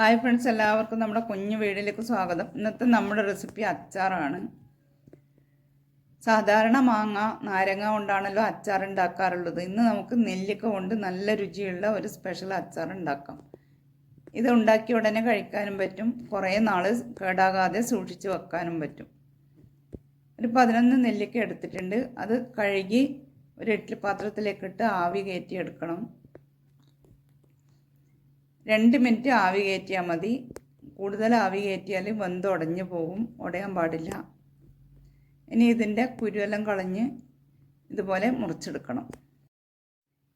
Hi friends എല്ലാവർക്കും നമ്മുടെ കുഞ്ഞു വീടിലേക്ക് സ്വാഗതം. ഇന്നത്തെ നമ്മുടെ റെസിപ്പി അച്ചാറാണ്. സാധാരണ മാങ്ങ നാരങ്ങ കൊണ്ടാണല്ലോ അച്ചാർ ഉണ്ടാക്കാറുള്ളത്. ഇന്ന് നമുക്ക് നെല്ലിക്ക കൊണ്ട് നല്ല രുചിയുള്ള ഒരു സ്പെഷ്യൽ അച്ചാർ ഉണ്ടാക്കാം. ഇത് ഉണ്ടാക്കിയ ഉടനെ കഴിക്കാനും പറ്റും. കുറേ നാൾ കേടാകാതെ സൂക്ഷിച്ച് വെക്കാനും പറ്റും. ഒരു പതിനൊന്ന് നെല്ലിക്ക എടുത്തിട്ടുണ്ട്. അത് കഴുകി ഒരു ഇഡ്ഡലി പാത്രത്തിലേക്കിട്ട് ആവി കയറ്റി എടുക്കണം രണ്ട് മിനിറ്റ് ആവി കയറ്റിയാൽ മതി. കൂടുതൽ ആവി കയറ്റിയാൽ വെന്ത് ഉടഞ്ഞു പോകും ഉടയാൻ പാടില്ല. ഇനി ഇതിന്റെ കുരുവെല്ലാം കളഞ്ഞ് ഇതുപോലെ മുറിച്ചെടുക്കണം.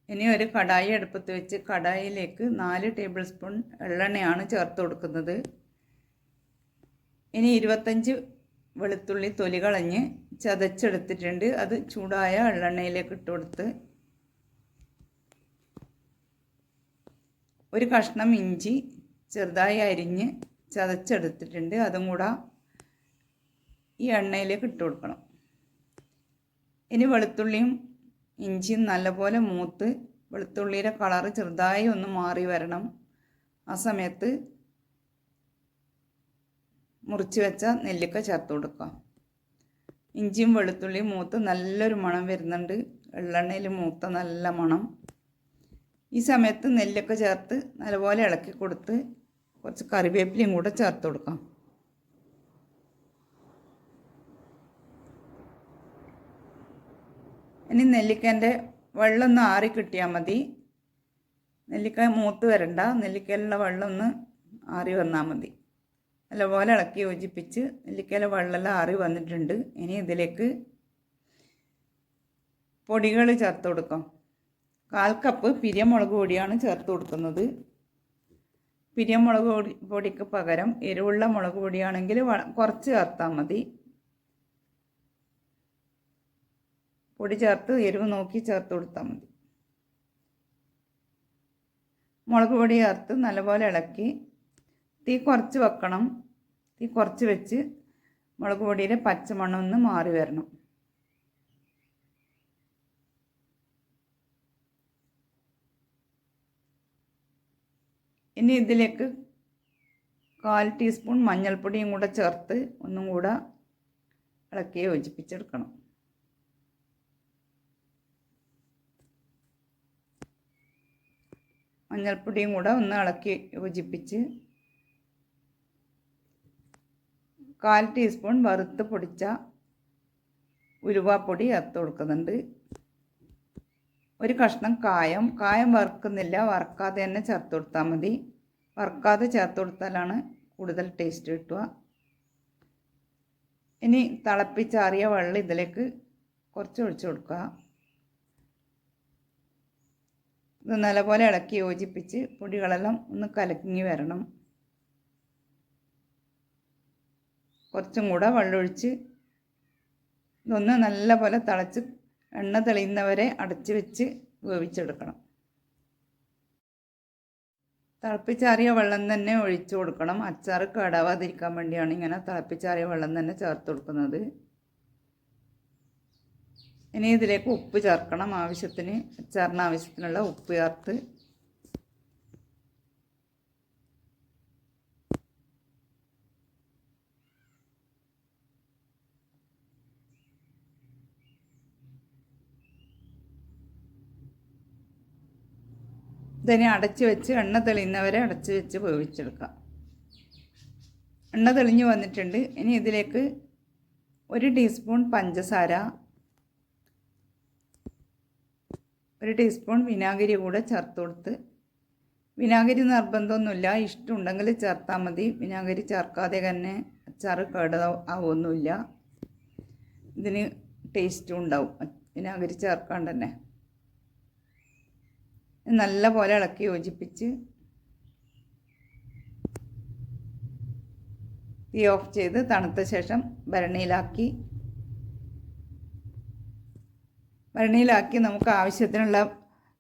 ഇനി ഒരു കടായി അടുപ്പത്ത് വെച്ച് കടായിലേക്ക് നാല് ടേബിൾ സ്പൂൺ എള്ളെണ്ണയാണ് ചേർത്ത് കൊടുക്കുന്നത്. ഇനി ഇരുപത്തഞ്ച് വെളുത്തുള്ളി തൊലി കളഞ്ഞ് ചതച്ചെടുത്തിട്ടുണ്ട്. അത് ചൂടായ എള്ളെണ്ണയിലേക്ക് ഇട്ട് കൊടുത്ത് ഒരു കഷ്ണം ഇഞ്ചി ചെറുതായി അരിഞ്ഞ് ചതച്ചെടുത്തിട്ടുണ്ട്. അതും കൂടെ ഈ എണ്ണയിലേക്ക് ഇട്ട് കൊടുക്കണം. ഇനി വെളുത്തുള്ളിയും ഇഞ്ചിയും നല്ലപോലെ മൂത്ത് വെളുത്തുള്ളിയുടെ കളറ് ചെറുതായി ഒന്ന് മാറി വരണം. ആ സമയത്ത് മുറിച്ച് വെച്ച നെല്ലിക്ക ചേർത്ത് കൊടുക്കാം ഇഞ്ചിയും വെളുത്തുള്ളിയും മൂത്ത് നല്ലൊരു മണം വരുന്നുണ്ട്. എള്ളെണ്ണയിൽ മൂത്ത നല്ല മണം. ഈ സമയത്ത് നെല്ലൊക്കെ ചേർത്ത് നല്ലപോലെ ഇളക്കി കൊടുത്ത് കുറച്ച് കറിവേപ്പിലയും കൂടെ ചേർത്ത് കൊടുക്കാം. ഇനി നെല്ലിക്കന്റെ വെള്ളം ഒന്ന് ആറി കിട്ടിയാൽ മതി. നെല്ലിക്ക മൂത്ത് വരണ്ട. നെല്ലിക്കയിലുള്ള വെള്ളം ഒന്ന് ആറി വന്നാൽ മതി. നല്ലപോലെ ഇളക്കി യോജിപ്പിച്ച് നെല്ലിക്കയിലെ വെള്ളമെല്ലാം ആറി വന്നിട്ടുണ്ട്. ഇനി ഇതിലേക്ക് പൊടികൾ ചേർത്ത് കൊടുക്കാം. കാൽ കപ്പ് പിരിയമുളക് പൊടിയാണ് ചേർത്ത് കൊടുക്കുന്നത്. പിരിയമുളക് പൊടി പൊടിക്ക് പകരം എരിവുള്ള മുളക് പൊടിയാണെങ്കിൽ കുറച്ച് ചേർത്താൽ മതി. പൊടി ചേർത്ത് എരിവ് നോക്കി ചേർത്ത് കൊടുത്താൽ മതി. മുളക് പൊടി ചേർത്ത് നല്ലപോലെ ഇളക്കി തീ കുറച്ച് വെക്കണം. തീ കുറച്ച് വെച്ച് മുളക് പൊടിയുടെ പച്ചമണം ഒന്ന് മാറി വരണം. ഇനി ഇതിലേക്ക് കാൽ ടീസ്പൂൺ മഞ്ഞൾപ്പൊടിയും കൂടെ ചേർത്ത് ഒന്നും കൂടെ ഇളക്കി യോജിപ്പിച്ചെടുക്കണം. മഞ്ഞൾപ്പൊടിയും കൂടെ ഒന്ന് ഇളക്കി യോജിപ്പിച്ച് കാൽ ടീസ്പൂൺ വറുത്ത് പൊടിച്ച ഉലുവാപ്പൊടി അത്ത് കൊടുക്കുന്നുണ്ട്. ഒരു കഷ്ണം കായം കായം വറുക്കുന്നില്ല വറക്കാതെ തന്നെ ചേർത്ത് കൊടുത്താൽ മതി. വറുക്കാതെ ചേർത്ത് കൊടുത്താലാണ് കൂടുതൽ ടേസ്റ്റ് കിട്ടുക. ഇനി തിളപ്പിച്ചാറിയ വെള്ളം ഇതിലേക്ക് കുറച്ച് ഒഴിച്ചു കൊടുക്കുക. ഇത് നല്ലപോലെ ഇളക്കി യോജിപ്പിച്ച് പൊടികളെല്ലാം ഒന്ന് കലക്കി വരണം. കുറച്ചും കൂടെ വെള്ളമൊഴിച്ച് ഇതൊന്ന് നല്ലപോലെ തിളച്ച് എണ്ണ തെളിയുന്നവരെ അടച്ചു വെച്ച് വേവിച്ചെടുക്കണം. തിളപ്പിച്ചാറിയ വെള്ളം തന്നെ ഒഴിച്ചു കൊടുക്കണം. അച്ചാർ കേടാവാതിരിക്കാൻ വേണ്ടിയാണ് ഇങ്ങനെ തിളപ്പിച്ചാറിയ വെള്ളം തന്നെ ചേർത്ത് കൊടുക്കുന്നത്. ഇനി ഇതിലേക്ക് ഉപ്പ് ചേർക്കണം. ആവശ്യത്തിന് അച്ചാറിന് ആവശ്യത്തിനുള്ള ഉപ്പ് ചേർത്ത് ഇതിനെ അടച്ച് വെച്ച് എണ്ണ തെളിയുന്നവരെ അടച്ച് വെച്ച് വേവിച്ചെടുക്കാം. എണ്ണ തെളിഞ്ഞ് വന്നിട്ടുണ്ട്. ഇനി ഇതിലേക്ക് ഒരു ടീസ്പൂൺ പഞ്ചസാര ഒരു ടീസ്പൂൺ വിനാഗിരി കൂടെ ചേർത്ത് കൊടുത്ത് വിനാഗിരി നിർബന്ധമൊന്നുമില്ല. ഇഷ്ടമുണ്ടെങ്കിൽ ചേർത്താൽ മതി. വിനാഗിരി ചേർക്കാതെ തന്നെ അച്ചാർ കേട ആവുമൊന്നുമില്ല. ഇതിന് ടേസ്റ്റും ഉണ്ടാവും. വിനാഗിരി ചേർക്കാണ്ട് തന്നെ. നല്ല പോലെ ഇളക്കി യോജിപ്പിച്ച് തീ ഓഫ് ചെയ്ത് തണുത്ത ശേഷം ഭരണിയിലാക്കി. ഭരണിയിലാക്കി നമുക്ക് ആവശ്യത്തിനുള്ള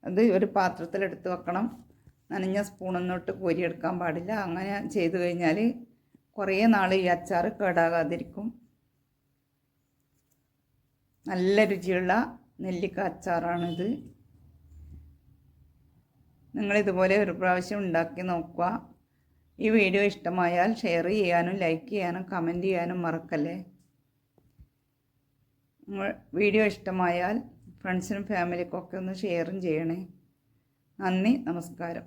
അത് ഒരു പാത്രത്തിലെടുത്ത് വെക്കണം. നനഞ്ഞ സ്പൂണൊന്നും ഇട്ട് കോരിയെടുക്കാൻ പാടില്ല. അങ്ങനെ ചെയ്തു കഴിഞ്ഞാൽ കുറേ നാൾ ഈ അച്ചാർ കേടാകാതിരിക്കും. നല്ല രുചിയുള്ള നെല്ലിക്ക അച്ചാറാണിത്. നിങ്ങളിതുപോലെ ഒരു പ്രാവശ്യം ഉണ്ടാക്കി നോക്കുക. ഈ വീഡിയോ ഇഷ്ടമായാൽ ഷെയർ ചെയ്യാനും ലൈക്ക് ചെയ്യാനും കമന്റ് ചെയ്യാനും മറക്കല്ലേ? നിങ്ങൾ വീഡിയോ ഇഷ്ടമായാൽ ഫ്രണ്ട്സിനും ഫാമിലിക്കൊക്കെ ഒന്ന് ഷെയറും ചെയ്യണേ. നന്ദി നമസ്കാരം.